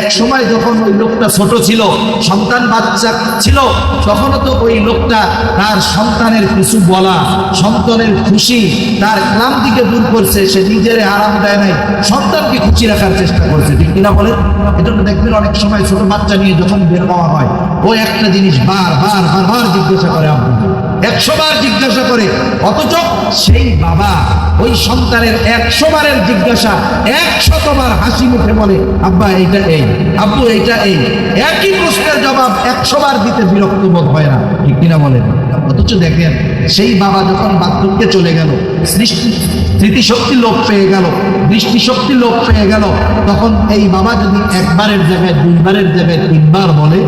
এক সময় যখন ওই লোকটা ছোট ছিল, সন্তান বাচ্চা ছিল, তখনও তো ওই লোকটা তার সন্তানের কিছু বলা, সন্তানের খুশি, তার ক্লান্তিকে দূর করছে, সে নিজের আরাম দেয় নাই, সন্তানকে খুশি রাখার চেষ্টা করছে। ঠিক কিনা বলেন? এজন্য দেখবেন অনেক সময় ছোট বাচ্চা নিয়ে যখন বের হওয়া হয়, ও একটা জিনিস বার বার বার বার জিজ্ঞাসা করে আব্বু। একশো বার জিজ্ঞাসা করে, অথচ সেই বাবা ওই সন্তানের একশো বারের জিজ্ঞাসা একশতবার হাসি মুখে বলে, আব্বা, এইটা এই, আব্বু, এইটা এই। একই প্রশ্নের জবাব একশো বার দিতে বিরক্ত বোধ হয় না, ঠিক কিনা বলেন? অথচ দেখেন, সেই বাবা যখন বাথরুমকে চলে গেল, সৃষ্টি স্মৃতিশক্তি লোপ পেয়ে গেল, দৃষ্টিশক্তি লোপ পেয়ে গেল, তখন এই বাবা যদি একবারের জায়গায়, দুইবারের জায়গায় তিনবার বলে,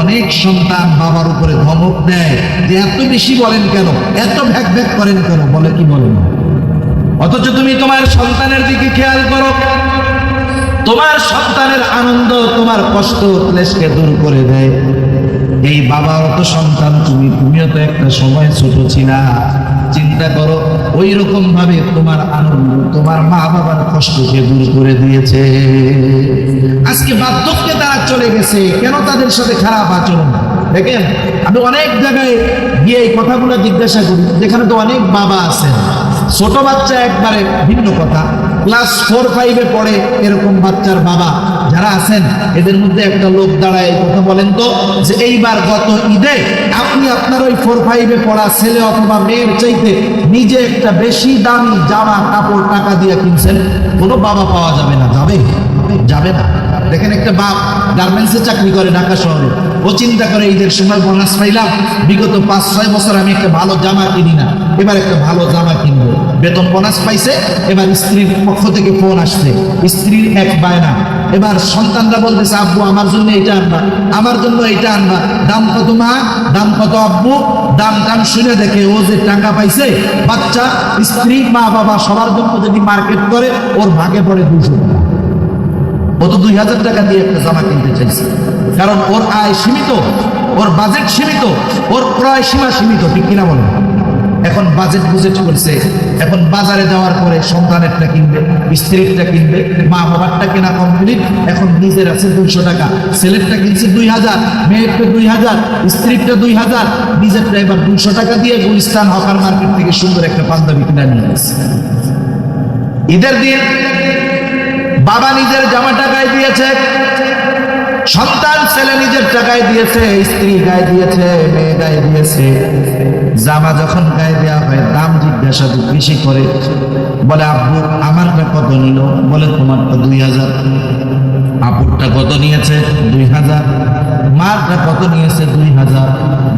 অনেক সন্তান বাবার উপরে ধমক দেয় যে, এত বেশি বলেন কেন? এত ভ্যাক ভ্যাক করেন কেন? বলে কি বলেন অথচ তুমি তোমার সন্তানের দিকে খেয়াল করো। তোমার সন্তানের আনন্দ, তোমার কষ্ট, ক্লেশকে দূর করে দেয়। এই বাবার তো সন্তান, তুমি, তুমিও তো একটা সময় ছোট ছিলা। চিন্তা করো ওই রকম ভাবে তোমার আনন্দ, তোমার মা বাবার কষ্টকে দূর করে দিয়েছে। আজকে বার্ধক্যে তারা চলে গেছে, কেন তাদের সাথে খারাপ আচরণ? দেখেন, আমি অনেক জায়গায় গিয়ে এই কথাগুলো জিজ্ঞাসা করি, যেখানে তো অনেক বাবা আছেন। ছোট বাচ্চা একবারে ভিন্ন কথা ক্লাস ফোর ফাইভে পড়ে এরকম বাচ্চার বাবা যারা আছেন, এদের মধ্যে একটা লোক দাঁড়ায় কথা বলেন তো, যে এইবার গত ঈদে আপনি আপনার ওই ফোর ফাইভে পড়া ছেলে অথবা মেয়ের চাইতে নিজে একটা বেশি দামি জামা, কাপড়, টাকা দিয়ে কিনছেন, কোনো বাবা পাওয়া যাবে না, যাবে? যাবে না। দেখেন একটা বাপ গার্মেন্টসে চাকরি করে ঢাকা শহরে। ও চিন্তা করে ঈদের সময় বোনাস পাইলাম, বিগত পাঁচ, ছয় বছর আমি একটা ভালো জামা কিনি না, এবার একটা ভালো জামা কিনবো। বেতন বোনাস পাইছে, এবার স্ত্রীর পক্ষ থেকে ফোন আসছে। স্ত্রীর এক বায়না, এবার সন্তানরা বলতেছে, আব্বু, আমার জন্য এটা আনবা, আমার জন্য এটা আনবা। দাম কত মা? দাম কত আব্বু? দাম দাম শুনে দেখে ও যে টাকা পাইছে, বাচ্চা, স্ত্রী, মা, বাবা, সবার জন্য যদি মার্কেট করে, ওর ভাগে পড়ে দুশো ও তো দুই হাজার টাকা দিয়ে একটা জামা কিনতে চাইছে। কারণ ওর আয় সীমিত, ওর বাজেট সীমিত, ওর ক্রয় সীমা সীমিত, ঠিক কিনা বলেন? এখন বাজেট বুজেট করছে। এখন বাজারে যাওয়ার পরে সন্তানেরটা কিনবে, স্ত্রীরটা কিনবে, মা বাবারটা কেনা কমপ্লিট এখন নিজের আছে দুইশো টাকা। ছেলেরটা কিনছে দুই হাজার, মেয়েরটা দুই হাজার, স্ত্রীরটা দুই হাজার। নিজেরটা এবার দুইশো টাকা দিয়ে গুলিস্তান হকার মার্কেট থেকে সুন্দর একটা পাঞ্জাবি কিনে নিয়ে গেছে। ঈদের দিন বাবা নিজের জামাটা গায়ে দিয়েছে সন্তান ছেলে নিজের টাকায় দিয়েছে, স্ত্রী গায়ে দিয়েছে, মেয়ে গায়ে দিয়েছে। জামা যখন গায়ে দেওয়া হয়, দাম জিজ্ঞাসা বেশি করে। বলে, আব্বু, আমারটা কত নিল? বলে তোমারটা দুই হাজার। আপুরটা কত নিয়েছে? দুই হাজার। মারটা কত নিয়েছে? দুই হাজার।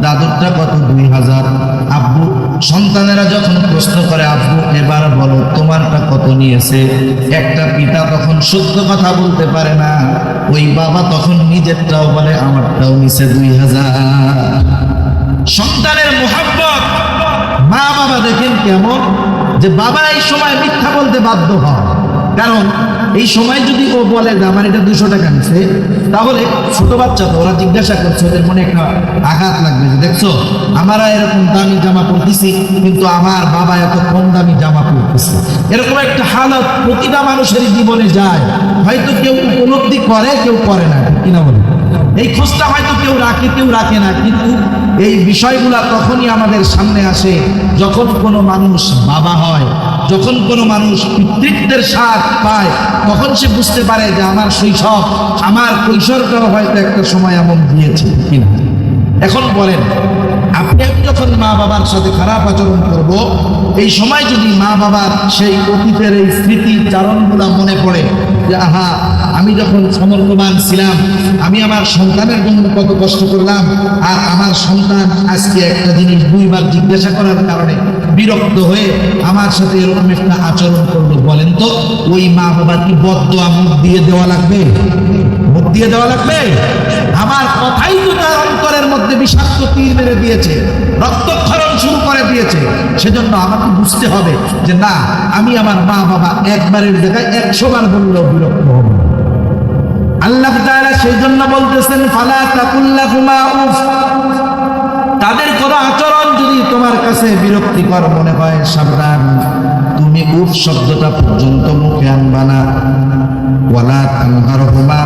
দাদুরটা কত? দুই হাজার। আব্বু, সন্তানেরা যখন প্রশ্ন করে, আব্বু, এবার বলো। নিয়েছে। একটা পিতা তখন সত্য কথা বলতে পারে না। ওই বাবা তখন নিজেরটাও বলে, আমারটাও নিছে দুই হাজার। সন্তানের মোহাব্বত মা বাবা দেখেন কেমন? যে বাবা এই সময় মিথ্যা বলতে বাধ্য হয় কারণ এই সময় যদি ও বলে যে আমার এটা দুশো টাকা নিছে, তাহলে ছোট বাচ্চা তো, ওরা জিজ্ঞাসা করছে, ওদের মনে একটা আঘাত লাগবে যে দেখছ, আমারা এরকম দামি জামা পরতেছি, কিন্তু আমার বাবা এত কম দামি জামা পরতেছে। এরকম একটা হালত প্রতিটা মানুষের জীবনে যায়। হয়তো কেউ উপলব্ধি করে, কেউ করে না কিনা বলে? এই খোঁজটা হয়তো কেউ রাখে কেউ রাখে না, কিন্তু এই বিষয়গুলা তখনই আমাদের সামনে আসে, যখন কোনো মানুষ বাবা হয়, যখন কোনো মানুষ পিতৃত্বের স্বাদ পায়, তখন সে বুঝতে পারে যে আমার শৈশব, আমার কৈশোরটাও হয়তো একটা সময় এমন দিয়েছে কিনা। এখন বলেন, আপনি আমি যখন মা বাবার সাথে খারাপ আচরণ করব এই সময় যদি মা বাবার সেই অতীতের এই স্মৃতি চারণগুলা মনে পড়ে যে, আহা, আমি যখন সমর্থবান ছিলাম, আমি আমার সন্তানের জন্য কত কষ্ট করলাম, আর আমার সন্তান আজকে একটা জিনিস দুইবার জিজ্ঞাসা করার কারণে বিরক্ত হয়ে আমার সাথে এরকম একটা আচরণ করল। বলেন তো, ওই মা বাবার কি বদয়া মুখ দিয়ে দেওয়া লাগবে? মুখ দিয়ে দেওয়া লাগবে? আমার কথাই তো তার অন্তরের মধ্যে বিষাক্ত তীর মেরে দিয়েছে, রক্তক্ষরণ শুরু করে দিয়েছে। সেজন্য আমাকে বুঝতে হবে যে না, আমি আমার মা বাবা একবারের জায়গায় একশো বার বললেও বিরক্ত হব আল্লাহ তাআলা সেই জন্য বলতেছেন, ফালা তাকুল্লাহুমা উফ। তাদের কোনো আচরণ যদি তোমার কাছে বিরক্তিকর মনে হয়, সাবধান। তুমি উফ শব্দটা পর্যন্ত মুখে আনবা না। ওয়ালা তানহারহুমা।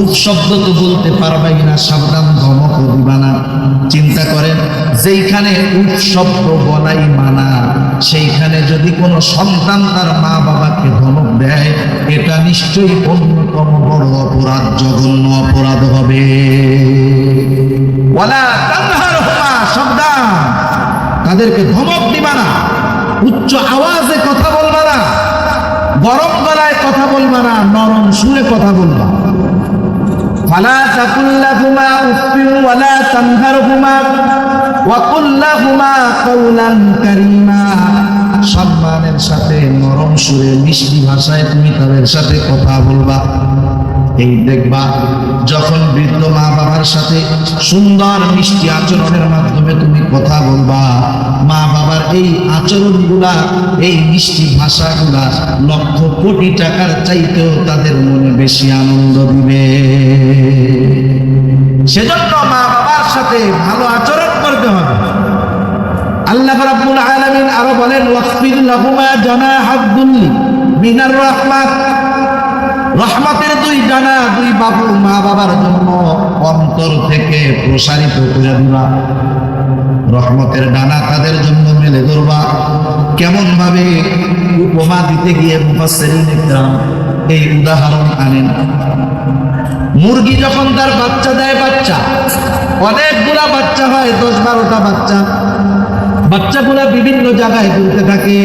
উফ শব্দ তো বলতে পারবাই না, সাবধান ধমক দিবা না। চিন্তা করেন, যেইখানে উফ শব্দ বলাই মানা, সেইখানে যদি কোনো সন্তান তার মা বাবাকে ধমক দেয়, এটা নিশ্চয়ই অন্যতম বড় অপরাধ, জঘন্য অপরাধ হবে। সাবধান। তাদেরকে ধমক দিবা না। উচ্চ আওয়াজে কথা বলবা না। গরম গলায় কথা বলবা না, নরম সুরে কথা বলবা। ফালা تقل لهما উফিন ولا تنهرهما وقل لهما قولا كريما সম্মানের সাথে নরম সুরে মিষ্টি ভাষায় তুমি তাদের সাথে কথা বলবা। এই দেখবা, যখন বৃদ্ধ মা বাবার সাথে সুন্দর মিষ্টি আচরণের মাধ্যমে তুমি কথা বলবা মা বাবার এই আচরণগুলা, এই মিষ্টি ভাষাগুলা লক্ষ কোটি টাকার চাইতেও তাদের মনে বেশি আনন্দ দিবে। সেজন্য মা বাবার সাথে ভালো আচরণ করতে হবে। আল্লাহ রাব্বুল আলামিন আরও বলেন ওয়াকফির লাহুমা জানাহাদ্দুল্লি মিনার রাহমাত। রহমতের দুই ডানা, দুই বাবু মা বাবার জন্য অন্তর থেকে প্রসারিত করে দিবা। রহমতের ডানা তাদের জন্য মেলে ধরবা। কেমন ভাবে উপমা দিতে গিয়ে মুফাসসিরিন ইকরাম এই উদাহরণ আনেন। মুরগি যখন তার বাচ্চা দেয়, বাচ্চা, অনেকগুলা বাচ্চা হয় দশ বারোটা বাচ্চা। বাচ্চাগুলা বিভিন্ন জায়গায় ঘুরতে থাকে।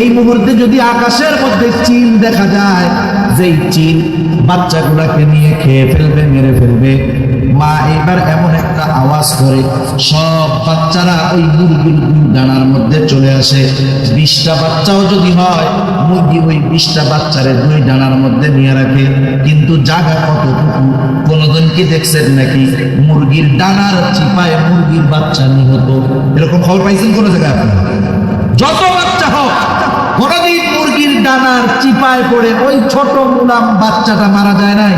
এই মুহূর্তে যদি আকাশের মধ্যে চিল দেখা যায় যেই চিল বাচ্চাগুলাকে নিয়ে খেয়ে ফেলবে, মেরে ফেলবে। মা এবার এমন একটা আওয়াজ করে, সব বাচ্চারা ওই মুরগির ডানার মধ্যে চলে আসে। বিশটা বাচ্চাও যদি হয়, মুরগি ওই বিশটা বাচ্চারে দুই ডানার মধ্যে নিয়ে রাখে। কিন্তু জায়গা কতটুকু কোনোদিন কি দেখছেন নাকি? মুরগির ডানার চিপায় মুরগির বাচ্চা নিহত। এরকম খবর পাইছেন কোনো জায়গায় আপনারা? যত ডানার চিপায় পড়ে ওই ছোট মুলাম বাচ্চাটা মারা যায় নাই।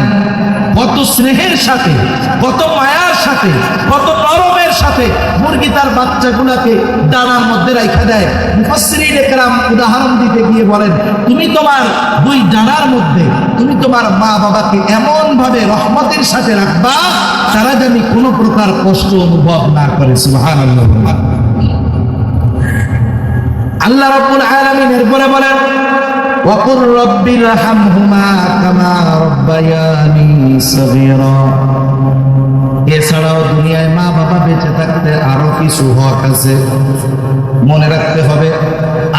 কত স্নেহের সাথে, কত মায়ার সাথে, কত নরমের সাথে মুরগি তার বাচ্চাগুলাকে ডানার মধ্যে রাখা দেয়। মুফাসসিরিন একরাম উদাহরণ দিতে গিয়ে বলেন, তুমি তোমার দুই ডানার মধ্যে, তুমি তোমার মা বাবাকে এমন ভাবে রহমতের সাথে রাখবা, তারা যেন কোনো প্রকার কষ্ট অনুভব না করে। আল্লাহ রাব্বুল আলামিন এরপরে বলেন وقل رب ارحمهما كما ربياني صغيرا এছাড়াও দুনিয়ায় মা বাবা বেঁচে থাকতে আরো কিছু হক আছে মনে রাখতে হবে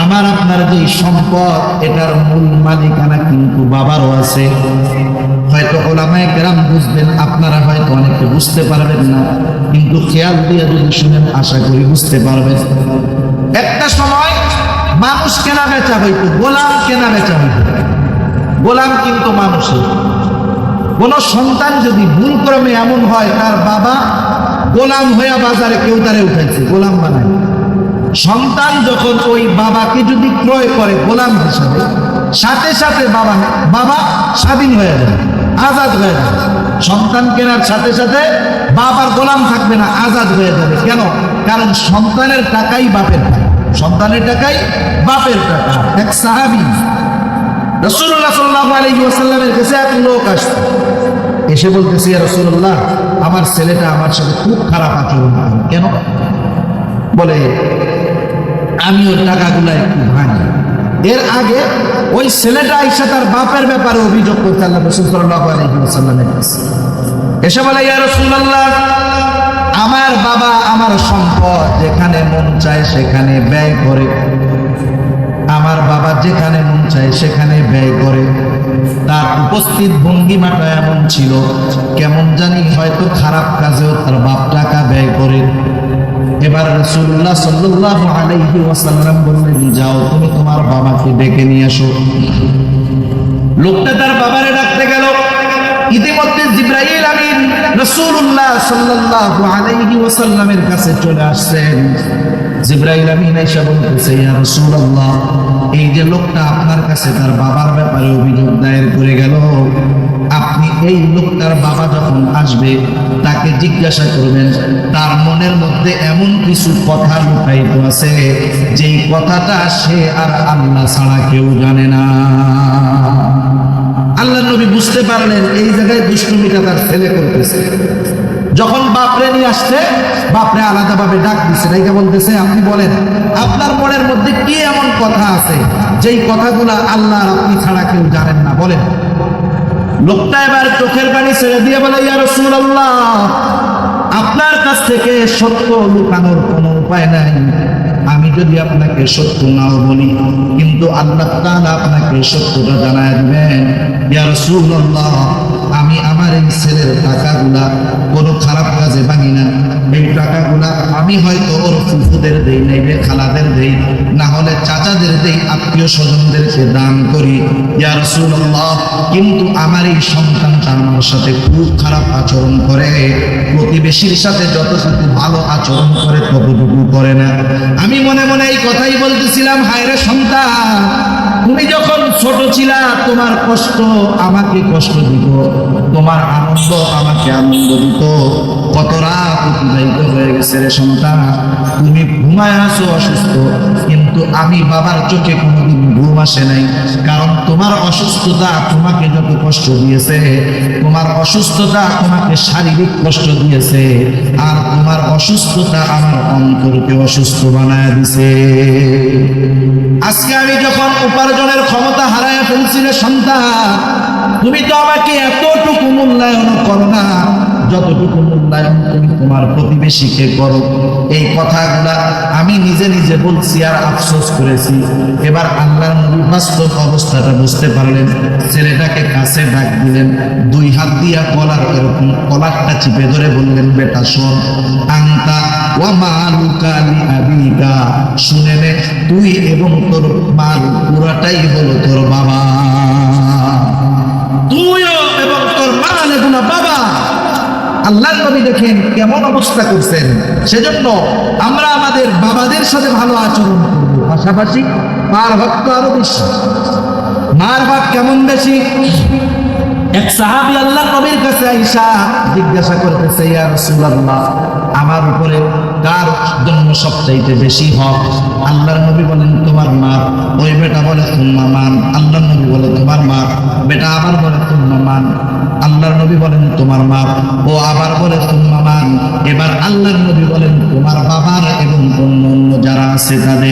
আমার আপনার যে সম্পদ এটার মূল মালিকানা কিন্তু বাবারও আছে হয়তো ওলামায় গ্রাম বুঝবেন আপনারা হয়তো অনেকে বুঝতে পারবেন না কিন্তু খেয়াল দিয়ে যদি শুনেন আশা করি বুঝতে পারবেন একটা সময় মানুষ কেনা বেচা হইতো গোলাম কেনা বেচা হইতো গোলাম কিন্তু মানুষের কোন সন্তান যদি ভুল ক্রমে এমন হয়, তার বাবা গোলাম হইয়া বাজারে কেউ তারে উঠাইছে, গোলাম বানায়। সন্তান যখন ওই বাবাকে যদি ক্রয় করে, গোলাম হিসাবে, সাথে সাথে বাবা বাবা স্বাধীন হয়ে যাবে, আজাদ হয়ে যাবে। সন্তান কেনার সাথে সাথে বাবার গোলাম থাকবে না, আজাদ হয়ে যাবে। কেন? কারণ সন্তানের টাকাই বাপের টাকা। সন্তানের টাকাই বাপের টাকা। এক সাহাবি রসুল্লাহ সাল্লাহ আলী ওয়াসাল্লামের কাছে এক লোক আসতো এসে বলতেছি রসুল্লাহ আমার ছেলেটা আমার সাথে খুব খারাপ আচরণ করে। কেন বলে, আমি ওর টাকাগুলো একটু ভাঙি। এর আগে ওই ছেলেটা আইসা তার বাপের ব্যাপারে অভিযোগ করতে আল্লাহ রসুল সাল্লাহ আলী ওয়াসাল্লামের কাছে। এসে বলে, ইয়া রসুল্লাহ আমার বাবা আমার সম্পদ, যেখানে মন চায় সেখানে ব্যয় করে। আমার বাবা যেখানে মন চায় সেখানে ব্যয় করে। তার উপস্থিত ভঙ্গিমাটা এমন ছিল, কেমন জানি হয়তো খারাপ কাজেও তার বাপ টাকা ব্যয় করে। এবার রসুল্লাহ সাল্লাহ আলাইহি ওয়াসাল্লাম বললেন, যাও, তুমি তোমার বাবাকে ডেকে নিয়ে আসো। লোকটা তার বাবারে ডাকতে গেল। ইতিমধ্যে জিব্রাইল আমিন রাসূলুল্লাহ সাল্লাল্লাহু আলাইহি ওয়াসাল্লামের কাছে চলে আসছেন। জিব্রাইল আমিন এসে বলতেছে, ইয়া রাসূলুল্লাহ, এই যে লোকটা আপনার কাছে তার বাবার ব্যাপারে অভিযোগ দায়ের করে গেল, আপনি এই লোকটার বাবা যখন আসবে, তাকে জিজ্ঞাসা করবেন, তার মনের মধ্যে এমন কিছু কথা লুকায়িত আছে, যেই কথাটা সে আর আল্লাহ ছাড়া কেউ জানে না। আল্লাহ নবী বুঝতে পারলেন এই জায়গায় দুষ্টুমিটা তার ছেলে করতেছে। যখন বাপরে নিয়ে আসছে, বাপরে আলাদাভাবে ডাক দিছে, ডাইকা বলতেছে, আপনি বলেন, আপনার মনের মধ্যে কি এমন কথা আছে? যেই কথাগুলা আল্লাহ আপনি ছাড়া কেউ জানেন না। বলেন। লোকটা এবার চোখের পানি ছেড়ে দিয়ে বলে, ইয়া রাসূলুল্লাহ, আপনার কাছ থেকে সত্য লুকানোর কোনো উপায় নাই। আমি যদি আপনাকে সত্য নাও বলি কিন্তু আল্লাহ আপনাকে সত্যটা জানায় দিবেন। আমি আমার এই ছেলের টাকাগুলা কোনো খারাপ কাজে ভাঙি না। এই টাকাগুলা আমি হয়তো ওর ফুফুদের দেই নেবে খালাদের দেই, না হলে চাচাদের দেই, আত্মীয় স্বজনদেরকে দান করি। ইয়া রাসূলুল্লাহ, কিন্তু আমার এই সন্তানটা আমার সাথে খুব খারাপ আচরণ করে। প্রতিবেশীর সাথে যতটুকু ভালো আচরণ করে, ততটুকু করে না। আমি মনে মনে এই কথাই বলতেছিলাম হায়রে সন্তান, তুমি যখন ছোট ছিলা, তোমার কষ্ট আমাকে কষ্ট দিত। তোমার আনন্দ, আমাকে আনন্দ দিত। কত রাত অতিবাহিত হয়ে গেছে রে সন্তান। তুমি ঘুমায় আসো অসুস্থ, কিন্তু আমি বাবার চোখে কোনোদিন ঘুম আসে নাই। কারণ তোমার অসুস্থতা তোমাকে যত কষ্ট দিয়েছে, তোমার অসুস্থতা তোমাকে শারীরিক কষ্ট দিয়েছে, আর তোমার অসুস্থতা আমার অন্তরকে অসুস্থ বানায় দিছে। আজকে আমি যখন উপার্জনের ক্ষমতা হারায় ফেলছি রে সন্তান তুমি তো আমাকে এতটুকু মূল্যায়ন করো না, যতটুকু মূল্যায়ন তুমি তোমার প্রতিবেশীকে করো। এই কথাগুলা আমি নিজে নিজে বলছি আর আফসোস করেছি। এবার আল্লাহর নবী বাস্তব অবস্থাটা বুঝতে পারলেন, ছেলেটাকে কাছে ডাক দিলেন, দুই হাত দিয়া কলার এরকম কলারটা চিপে ধরে বললেন, বেটা, শোন আংতা শুনে নে, তুই এবং তোর মাল পুরাটাই হলো তোর বাবা। তুইও এবং বাবা। আল্লাহ নবী দেখেন কেমন অবস্থা করছেন। সেজন্য আমরা আমাদের বাবাদের সাথে ভালো আচরণ করব। পাশাপাশি মার হক তো আরও বেশি। মার হক কেমন বেশি? এক সাহাবি আল্লাহ নবীর কাছে আইসা জিজ্ঞাসা করতেছে, ইয়া রাসূলুল্লাহ আমার উপরে কার জন্য সবচাইতে বেশি হক? আল্লাহর নবী বলেন, তোমার মা। ওই বেটা বলে তোমার মান। আল্লাহর নবী বলে, তোমার মা। বেটা আবার বলে তোমার মান। আল্লাহর নবী বলেন, তোমার মা। ও আবার বলে তোমার মান। এবার আল্লাহর নবী বলেন, তোমার বাবার এবং অন্য অন্য যারা আছে তাদের।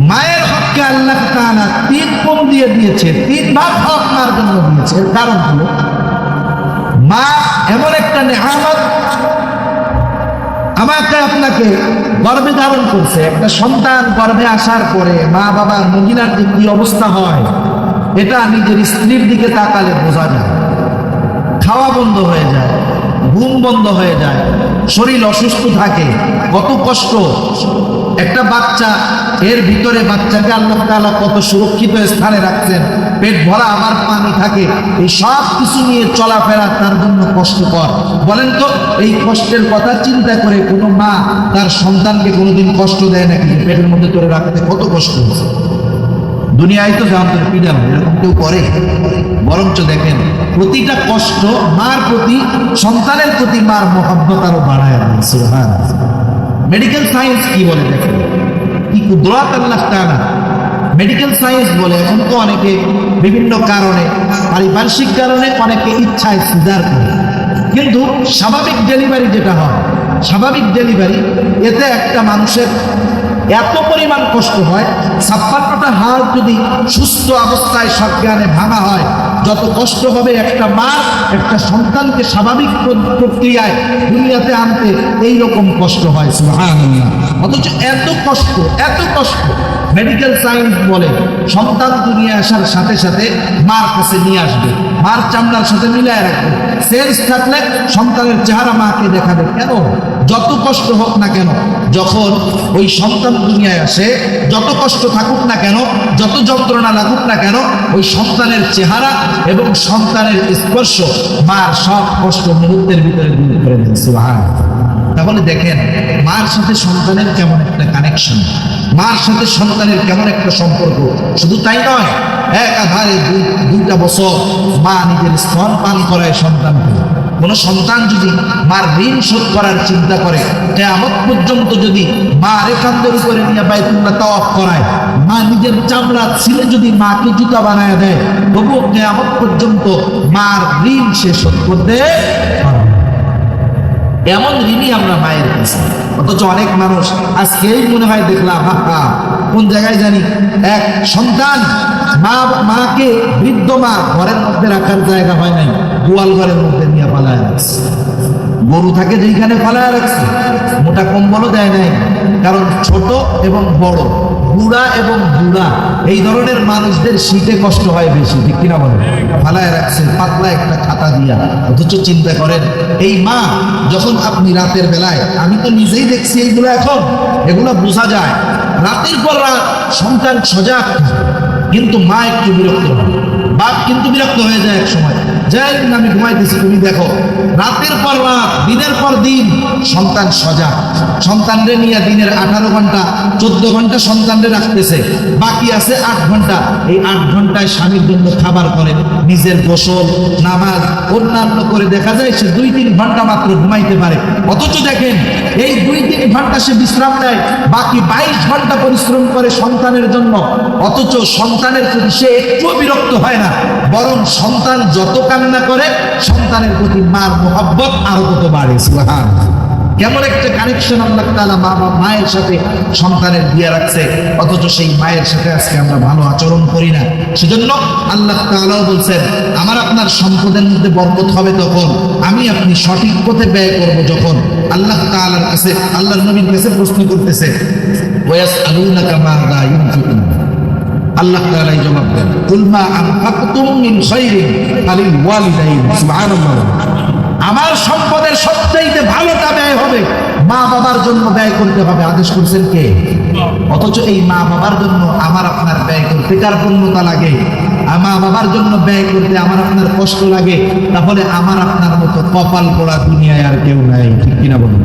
মায়ের হককে আল্লাহ তাআলা তিন গুণ দিয়ে দিয়েছে তিন ভাগ হক মার জন্য দিয়েছে। কারণ হলো, মা এমন একটা নেহামত আমাকে আপনাকে গর্বে ধারণ করছে। একটা সন্তান গর্ভে আসার পরে মা বাবার মহিলার যে কি অবস্থা হয়, এটা নিজের স্ত্রীর দিকে তাকালে বোঝা যায়। খাওয়া বন্ধ হয়ে যায়, ঘুম বন্ধ হয়ে যায়, শরীর অসুস্থ থাকে, কত কষ্ট। একটা বাচ্চা, এর ভিতরে বাচ্চাকে আল্লাহ তাআলা কত সুরক্ষিত স্থানে রাখছেন। পেট ভরা আবার পানি থাকে, এই সব কিছু নিয়ে চলাফেরা তার জন্য কষ্টকর। বলেন তো, এই কষ্টের কথা চিন্তা করে কোনো মা তার সন্তানকে কোনোদিন কষ্ট দেয় নাকি? পেটের মধ্যে ধরে রাখতে কত কষ্ট হচ্ছে দুনিয়ায় তো জানতেন পিডানো এরকম কেউ করে। বরঞ্চ দেখেন, প্রতিটা কষ্ট মার প্রতি, সন্তানের প্রতি মার মহব্বত আরও বাড়ায় সুহান মেডিকেল সায়েন্স কি বলে দেখেন কি কুদরাত আল্লাহ তাআলা? মেডিকেল সায়েন্স বলে এখন তো অনেকে বিভিন্ন কারণে, পারিপার্শ্বিক কারণে অনেকে ইচ্ছায় সিজার করে। কিন্তু স্বাভাবিক ডেলিভারি যেটা হয়, স্বাভাবিক ডেলিভারি এতে একটা মানুষের এত পরিমাণ কষ্ট হয়, ছাপ্পান্নটা হাড় যদি সুস্থ অবস্থায় সজ্ঞানে ভাঙা হয় যত কষ্ট হবে একটা মা, একটা সন্তানকে স্বাভাবিক প্রক্রিয়ায় দুনিয়াতে আনতে এই রকম কষ্ট হয় অথচ এত কষ্ট এত কষ্ট। মেডিকেল সায়েন্স বলে, সন্তান দুনিয়া আসার সাথে সাথে মার কাছে নিয়ে আসবে, মার চামড়ার সাথে মিলায় রাখবে। সেন্স থাকলে সন্তানের চেহারা মাকে দেখাবে। কেন? যত কষ্ট হোক না কেন যখন ওই সন্তান দুনিয়ায় আসে, যত কষ্ট থাকুক না কেন, যত যন্ত্রণা লাগুক না কেন, ওই সন্তানের চেহারা এবং সন্তানের স্পর্শ মার সব কষ্ট মুহূর্তের ভিতরে দূর করে দেন সুবহান তাহলে দেখেন, মার সাথে সন্তানের কেমন একটা কানেকশন মার সাথে সন্তানের কেমন একটা সম্পর্ক? শুধু তাই নয় একাধারে দুই, দুইটা বছর মা নিজের স্তন পান করায় সন্তানকে। কোন সন্তান যদি মার ঋণ শোধ করার চিন্তা করে, কেয়ামত পর্যন্ত যদি মা রেখান্তর করে নিয়ে বাইতুল্লাহ তাওয়াফ করায়, মা নিজের চামড়া ছিলে যদি মাকে জুতা বানায় দেয় তবুও কেয়ামত পর্যন্ত মার ঋণ সে শোধ করতে এমন ঋণই আমরা মায়ের কাছে। অথচ অনেক মানুষ আজকেই মনে হয় দেখলাম হা কোন জায়গায় জানি এক সন্তান মা, মাকে বৃদ্ধ মা ঘরের মধ্যে রাখার জায়গা হয় নাই। গোয়াল ঘরের মধ্যে নিয়ে পালায় রাখছে। গরু থাকে যেখানে পালায় রাখছে, মোটা কম্বলও দেয় নাই। কারণ ছোট এবং বড়, বুড়া এবং বুড়া, এই ধরনের মানুষদের শীতে কষ্ট হয় বেশি, ঠিক কিনা বলেন? ফালায় রাখছে, পাতলা একটা খাতা দিয়া, অথচ চিন্তা করেন, এই মা, যখন আপনি রাতের বেলায়, আমি তো নিজেই দেখছি এইগুলো এখন, এগুলো বোঝা যায়। রাতের পর রাত, সন্তান সজাগ কিন্তু মা একটু বিরক্ত হয়, বাপ কিন্তু বিরক্ত হয়ে যায় এক সময়। যাই আমি ঘুমাইতেছি, তুমি দেখো, রাতের পর রাত, দিনের পর দিন, সন্তান সজাগ। সন্তানরে নিয়ে দিনের আঠারো ঘণ্টা, চোদ্দ ঘণ্টা সন্তানরে রাখতেছে। বাকি আছে আট ঘণ্টা। এই আট ঘন্টায় স্বামীর জন্য খাবার করে, নিজের গোসল, নামাজ, অন্যান্য করে দেখা যায় সে দুই তিন ঘণ্টা মাত্র ঘুমাইতে পারে। অথচ দেখেন, এই দুই তিন ঘণ্টা সে বিশ্রাম নেয়, বাকি বাইশ ঘণ্টা পরিশ্রম করে সন্তানের জন্য। অথচ সন্তানের প্রতি সে একটুও বিরক্ত হয় না, বরং সন্তান যত কান্না করে সন্তানের প্রতি মার মোহাব্বত আরও কত বাড়ে সুবহান কেমন একটা কানেকশন আল্লাহ তাআলা মা বা মায়ের সাথে সন্তানের দিয়ে রাখছে, অথচ সেই মায়ের সাথে আজকে আমরা ভালো আচরণ করি না। সেজন্য আল্লাহ তাআলাও বলছেন, আমার আপনার সম্পদের মধ্যে বরকত হবে তখন, আমি আপনি সঠিক পথে ব্যয় করব যখন। আল্লাহ তাআলার কাছে, আল্লাহর নবীর কাছে প্রশ্ন করতেছে ওয়াস আলুনাকা মাযা ইউনফিকুন আল্লাহ তাআলা এই জবাব দেন, কুল মা আনফাকতুম মিন খাইরিন ফালিল ওয়ালিদাইন সুবহানাল্লাহ। আমার সম্পদের সবচাইতে ভালোটা ব্যয় হবে, মা বাবার জন্য ব্যয় করতে হবে, আদেশ করছেন কে? অথচ এই মা বাবার জন্য আমার আপনার ব্যয় করতে কার পূর্ণতা লাগে? মা বাবার জন্য ব্যয় করতে আমার আপনার কষ্ট লাগে? তাহলে আমার আপনার মতো কপাল পড়া দুনিয়ায় আর কেউ নাই, ঠিক কিনা বলুন?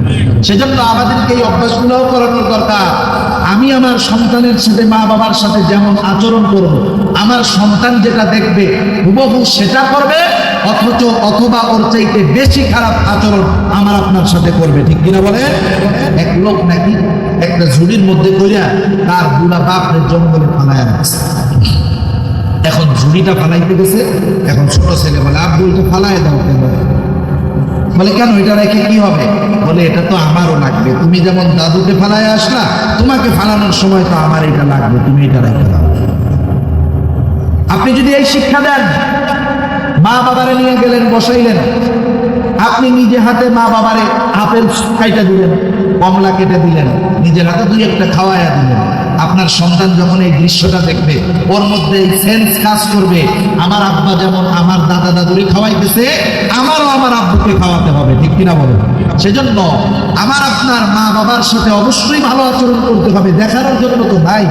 সেজন্য আমাদেরকে এই অভ্যাসগুলোও করানোর দরকার। আমি আমার সন্তানের সাথে মা বাবার সাথে যেমন আচরণ করব, আমার সন্তান যেটা দেখবে, হুবহু সেটা করবে, অথচ অথবা ওর চাইতে বেশি খারাপ আচরণ আমার আপনার সাথে করবে, ঠিক কিনা বলে? এক লোক নাকি একটা ঝুড়ির মধ্যে করিয়া তার বুড়া বাপের জঙ্গলে ফালায় রাখছে এখন ঝুড়িটা ফালাইতে গেছে, এখন ছোট ছেলে বলে, আব্বু, এটা ফালায় দাও কেন? বলে, কেন এটা রেখে কি হবে? বলে, এটা তো আমারও লাগবে। তুমি যেমন দাদুকে ফালায় আসলা, তোমাকে ফালানোর সময় তো আমার এটা লাগবে। তুমি এটা রেখে দাও। আপনি যদি এই শিক্ষা দেন মা বাবারে নিয়ে গেলেন, বসাইলেন, আপনি নিজে হাতে মা বাবারে আপেল কাইটা দিলেন, কমলা কেটে দিলেন, নিজের হাতে দুই একটা খাওয়াইয়া দিলেন। আপনার সন্তান যখন এই দৃশ্যটা দেখবে, ওর মধ্যে সেন্স কাজ করবে, আমার আব্বা যেমন আমার দাদা দাদুরে খাওয়াইতেছে, আমারও আমার আব্বুকে খাওয়াতে হবে, ঠিক কিনা বলেন? সেজন্য আমার আপনার মা বাবার সাথে অবশ্যই ভালো আচরণ করতে হবে, দেখানোর জন্য তো নাই।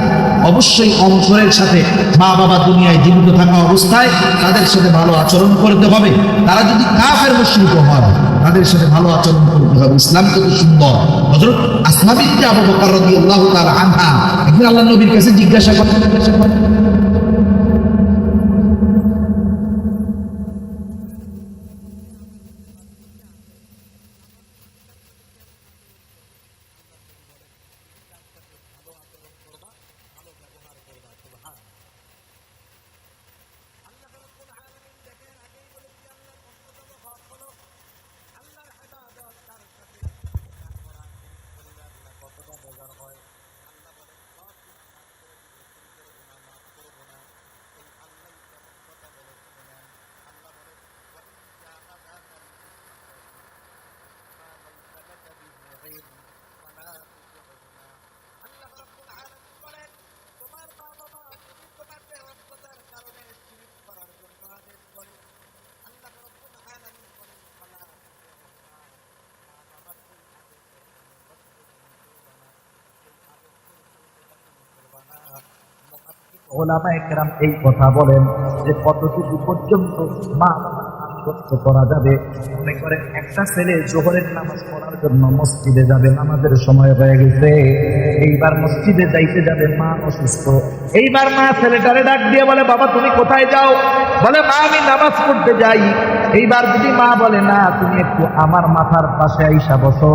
অবশ্যই অবসরের সাথে মা বাবা দুনিয়ায় জীবিত থাকা অবস্থায় তাদের সাথে ভালো আচরণ করতে হবে। তারা যদি কাফের মুশ্রিক হয়, তাদের সাথে ভালো আচরণ করতে হবে। ইসলাম কত সুন্দর। হযরত আসমা বিনতে আবু বকর রাদিয়াল্লাহু তাআলা আনহা একদিন আল্লাহ নবীর কাছে জিজ্ঞাসা করেন। ওলামা একরাম এই কথা বলেন যে কতটুকু পর্যন্ত মা বাবার করা যাবে? মনে করেন একটা ছেলে জোহরের নামাজ পড়ার জন্য মসজিদে যাবে, নামাজের সময় হয়ে গেছে। এইবার মসজিদে যাইতে যাবে, মা অসুস্থ। এইবার মা ছেলেটারে ডাক দিয়ে বলে, বাবা, তুমি কোথায় যাও? বলে, মা, আমি নামাজ পড়তে যাই। এইবার যদি মা বলে, না, তুমি একটু আমার মাথার পাশে আইসা বসো।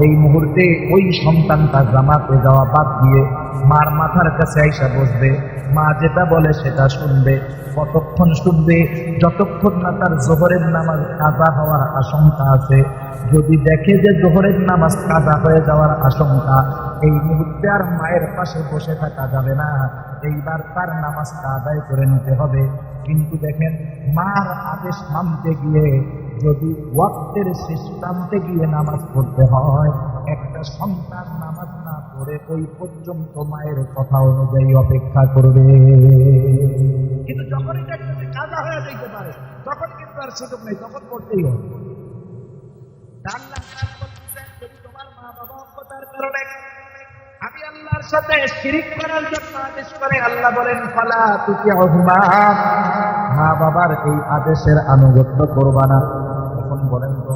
এই মুহূর্তে ওই সন্তানটা জামাতে যাওয়া বাদ দিয়ে মার মাথার কাছে আইসা বসবে। মা যেটা বলে সেটা শুনবে। কতক্ষণ শুনবে? যতক্ষণ না তার জোহরের নামাজ কাজা হওয়ার আশঙ্কা আছে। যদি দেখে যে জোহরের নামাজ কাজা হয়ে যাওয়ার আশঙ্কা, এই মুহূর্তে আর মায়ের পাশে বসে থাকা যাবে না। এইবার তার নামাজটা আদায় করে নিতে হবে। কিন্তু দেখেন, মার আদেশ মানতে গিয়ে যদি ওয়াক্তের শেষ প্রান্তে গিয়ে নামাজ পড়তে হয়, একটা সন্তান নামাজ না পড়ে ওই পর্যন্ত মায়ের কথা অনুযায়ী অপেক্ষা করবে। কিন্তু যখন এটা কাজা হয়ে যেতে পারে, তখন কিন্তু আর সুযোগ নেই, তখন পড়তেই হবে। আমি আল্লাহর সাথে করার জন্য আদেশ করে, আল্লাহ বলেন মা বাবার এই আদেশের আনুগত্য করবা না। এখন বলেন তো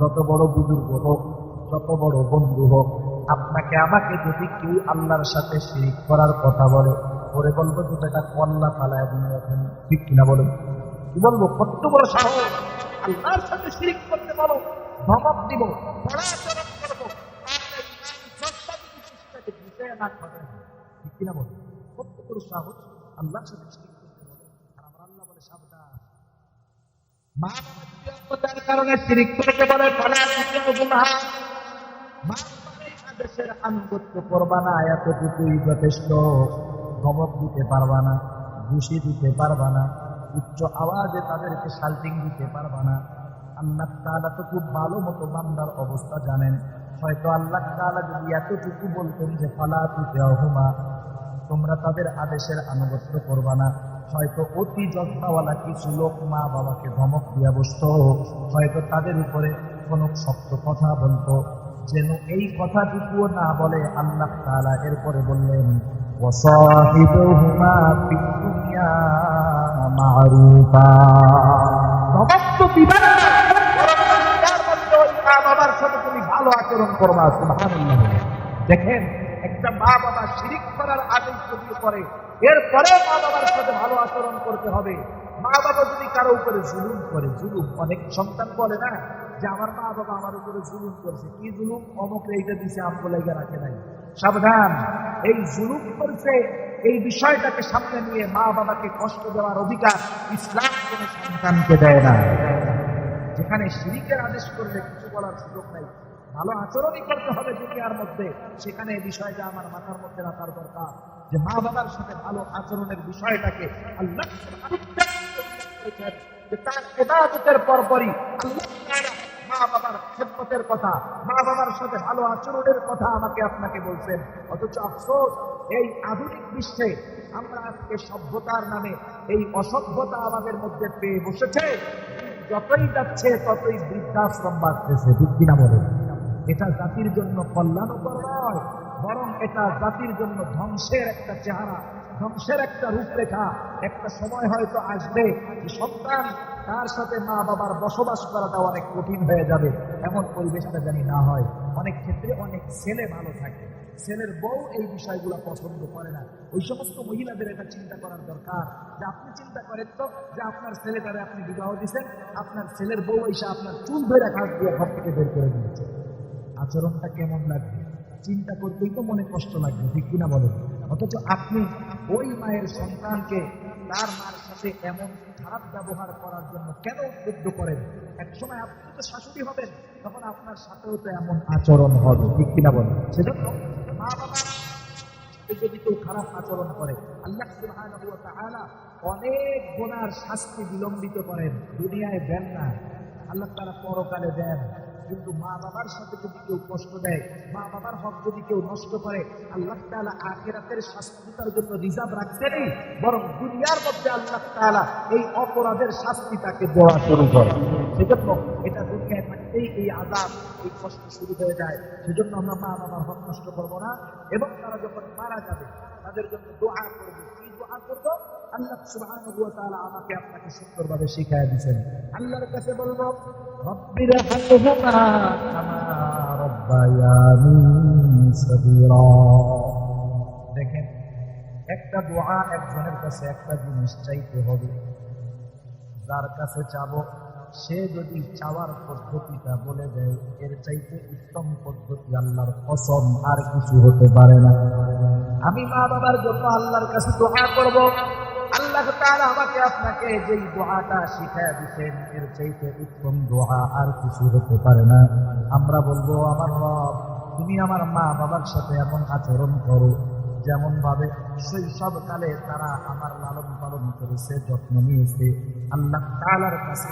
যত বড় বুজুর্গ হোক, যত বড় বন্ধু হোক, আপনাকে আমাকে যদি কেউ আল্লাহর সাথে শিরিক করার কথা বলে, ওরে বলব যে বেটা কল্লা ফালায় দিন এখন ঠিক কিনা বলেন? কি বলব? কত বড় সাহস! আল্লাহর সাথে শিরিক করতে বলো ধমক দিব পড়াচরণ সাহস! আল্লাহর সাথে শিরিক করতে বলে। আর আমার আল্লাহ বলে, সাবধান। মা অজ্ঞতার কারণে শিরিক করতে বলে ফলে আদেশের আনুগত্য করবা না, এতটুকুই যথেষ্ট। ধমক দিতে পারবা না, ঘুষি দিতে পারবা না, উচ্চ আওয়াজে তাদেরকে শাল্টিং দিতে পারবা না। আল্লাহ তাআলা তো খুব ভালো মতো বান্দার অবস্থা জানেন। হয়তো আল্লাহ তাআলা যদি এতটুকু বলতেন যে, ফালা অহুমা তোমরা তাদের আদেশের আনুগত্য করবা না। হয়তো অতি যত্নওয়ালা কিছু লোক মা বাবাকে ধমক দিয়া বসত, হয়তো তাদের উপরে কোনো শক্ত কথা বলতো। যেন এই কথাটুকুও না বলে আল্লাহ তাআলা এরপরে বললেন বাবার তুমি ভালো আচরণ দেখেন, একটা মা বাবা শিরিক করার আদেশ যদি করে এরপরে মা বাবার সাথে ভালো আচরণ করতে হবে। মা বাবা যদি কারও উপরে জুলুম করে, জুলুম, অনেক সন্তান বলে না যে আমার মা বাবা আমার উপরে জুলুম করছে। কি জুলুম? অমুক এইটা দিছে লেগে রাখে নাই। সাবধান। এই জুলুম করছে, এই বিষয়টাকে সামনে নিয়ে মা বাবাকে কষ্ট দেওয়ার অধিকার ইসলাম কোনো সন্তানকে দেয় না। যেখানে শিরিকের আদেশ করলে কিছু বলার সুযোগ নাই। ভালো আচরণই করতে হবে দুনিয়ার মধ্যে। সেখানে বিষয়টা আমার মাথার মধ্যে রাখার দরকার। যে মা বাবার সাথে ভালো আচরণের বিষয়টাকে আল্লাহ তার পরপরই মা বাবার সাথে ভালো আচরণের কথা আমাকে আপনাকে বলছেন। অথচ আফসোস, এই আধুনিক বিশ্বে আমরা আজকে সভ্যতার নামে এই অসভ্যতা আমাদের মধ্যে পেয়ে বসেছে। যতই যাচ্ছে, ততই বৃদ্ধাশ্রম বাড়তেছে। ঠিক কিনা বলে এটা জাতির জন্য কল্যাণকর নয়, বরং এটা জাতির জন্য ধ্বংসের একটা চেহারা, ধ্বংসের একটা রূপরেখা। একটা সময় হয়তো আসবে সন্তান তার সাথে মা বাবার বসবাস করাটা অনেক কঠিন হয়ে যাবে, এমন পরিবেশটা জানি না হয়। অনেক ক্ষেত্রে অনেক ছেলে ভালো থাকে। ছেলের বউ এই বিষয়গুলো পছন্দ করে না। ওই সমস্ত মহিলাদের এটা চিন্তা করার দরকার। যে আপনি চিন্তা করেন তো যে আপনার ছেলেটারে আপনি বিবাহ দিচ্ছেন আপনার ছেলের বউ এসে আপনার চুল ধরে কাজ দিয়ে ঘর থেকে বের করে দিয়েছে। আচরণটা কেমন লাগবে? চিন্তা করতেই তো মনে কষ্ট লাগবে, ঠিক কিনা বলেন? অথচ আপনি ওই মায়ের সন্তানকে তার মার সাথে এমন খারাপ ব্যবহার করার জন্য কেন উদ্বুদ্ধ করেন? এক সময় আপনি তো শাশুড়ি হবেন, তখন আপনার সাথেও তো এমন আচরণ হবে, ঠিক কিনা বলেন? সেজন্য মা বাবা যদি কেউ খারাপ আচরণ করে, আল্লাহ অনেক গুনার শাস্তি বিলম্বিত করেন, দুনিয়ায় দেন না। আল্লাহ তারা পরকালে দেন। কিন্তু মা বাবার সাথে যদি কেউ কষ্ট দেয়, মা বাবার হক যদি কেউ নষ্ট করে, আল্লাহ তাআলা আখিরাতের শাস্তি তার জন্য রিজার্ভ রাখছেনই। বরং দুনিয়ার মধ্যে আল্লাহ তাআলা এই অপরাধের শাস্তি তাকে দেওয়া শুরু করে। সেজন্য এটা দুনিয়ায় থাকতেই এই আজাব এই কষ্ট শুরু হয়ে যায়। সেজন্য আমরা মা বাবার হক নষ্ট করব না। এবং তারা যখন মারা যাবে, তাদের জন্য দোয়া করব। দেখেন, একটা দোয়া একজনের কাছে একটা জিনিস চাইতে হবে। যার কাছে চাবো, সে যদি চাওয়ার পদ্ধতিটা বলে দেয়, এর চাইতে উত্তম পদ্ধতি আল্লাহর কসম আর কিছু হতে পারে না। আমি মা বাবার জন্য আল্লাহর কাছে দোয়া করব। আল্লাহ আমাকে আপনাকে যেই দোয়াটা শিখায় দিচ্ছেন এর চাইতে উত্তম দোয়া আর কিছু হতে পারে না। আমরা বলব আমার রব, তুমি আমার মা বাবার সাথে এমন আচরণ করো যেমন ভাবে শৈশবকালে তারা আমার লালন পালন করেছে, যত্ন নিয়েছে। আল্লাহ তাআলার কাছে